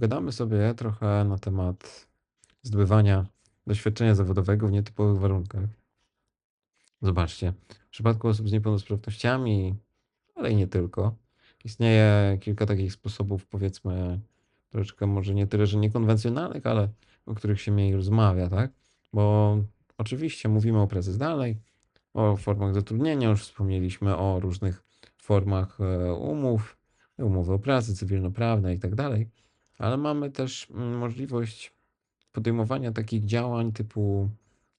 pogadamy sobie trochę na temat zdobywania doświadczenia zawodowego w nietypowych warunkach. Zobaczcie, w przypadku osób z niepełnosprawnościami, ale i nie tylko, istnieje kilka takich sposobów, powiedzmy, troszeczkę może nie tyle, że niekonwencjonalnych, ale o których się mniej rozmawia, tak? Bo oczywiście mówimy o pracy zdalnej, o formach zatrudnienia, już wspomnieliśmy o różnych formach e, umów, umowy o pracy cywilnoprawne i tak dalej, ale mamy też mm, możliwość podejmowania takich działań typu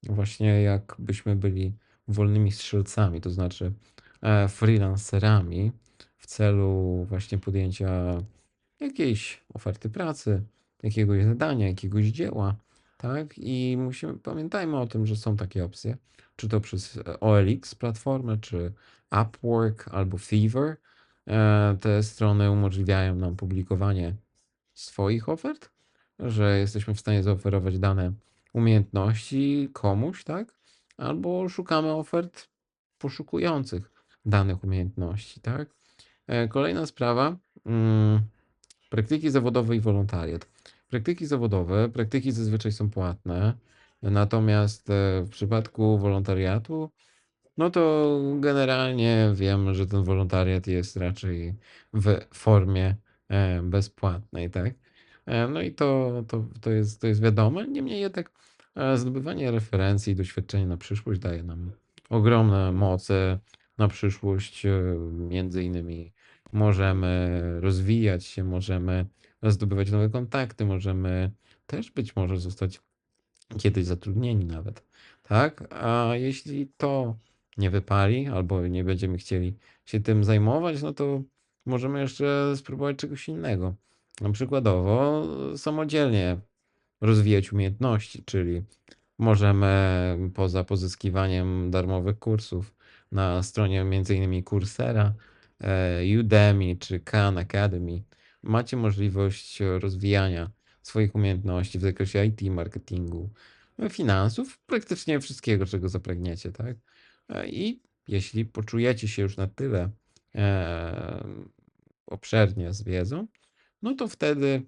właśnie jakbyśmy byli wolnymi strzelcami, to znaczy e, freelancerami w celu właśnie podjęcia jakiejś oferty pracy, jakiegoś zadania, jakiegoś dzieła, tak? I musimy, pamiętajmy o tym, że są takie opcje, czy to przez e, OLX platformę, czy Upwork albo Fiverr. E, Te strony umożliwiają nam publikowanie swoich ofert, że jesteśmy w stanie zaoferować dane umiejętności komuś, tak? Albo szukamy ofert poszukujących danych umiejętności, tak? E, Kolejna sprawa, mm, praktyki zawodowe i wolontariat. Praktyki zawodowe, praktyki zazwyczaj są płatne, natomiast e, w przypadku wolontariatu, no to generalnie wiem, że ten wolontariat jest raczej w formie bezpłatnej, tak? E, No i to, to, to jest, to jest wiadome. Niemniej jednak e, zdobywanie referencji i doświadczenia na przyszłość daje nam ogromne moce na przyszłość. e, Między innymi możemy rozwijać się, możemy zdobywać nowe kontakty, możemy też być może zostać kiedyś zatrudnieni nawet, tak? A jeśli to nie wypali albo nie będziemy chcieli się tym zajmować, no to możemy jeszcze spróbować czegoś innego. Na przykładowo samodzielnie rozwijać umiejętności, czyli możemy poza pozyskiwaniem darmowych kursów na stronie m.in. Coursera, e, Udemy czy Khan Academy macie możliwość rozwijania swoich umiejętności w zakresie IT, marketingu, finansów, praktycznie wszystkiego, czego zapragniecie, tak? E, I jeśli poczujecie się już na tyle e, obszernie z wiedzą, no to wtedy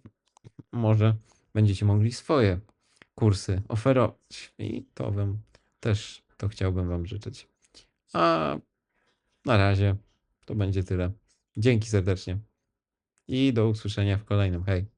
może będziecie mogli swoje kursy oferować. I to wam też to chciałbym wam życzyć. A na razie to będzie tyle. Dzięki serdecznie i do usłyszenia w kolejnym. Hej.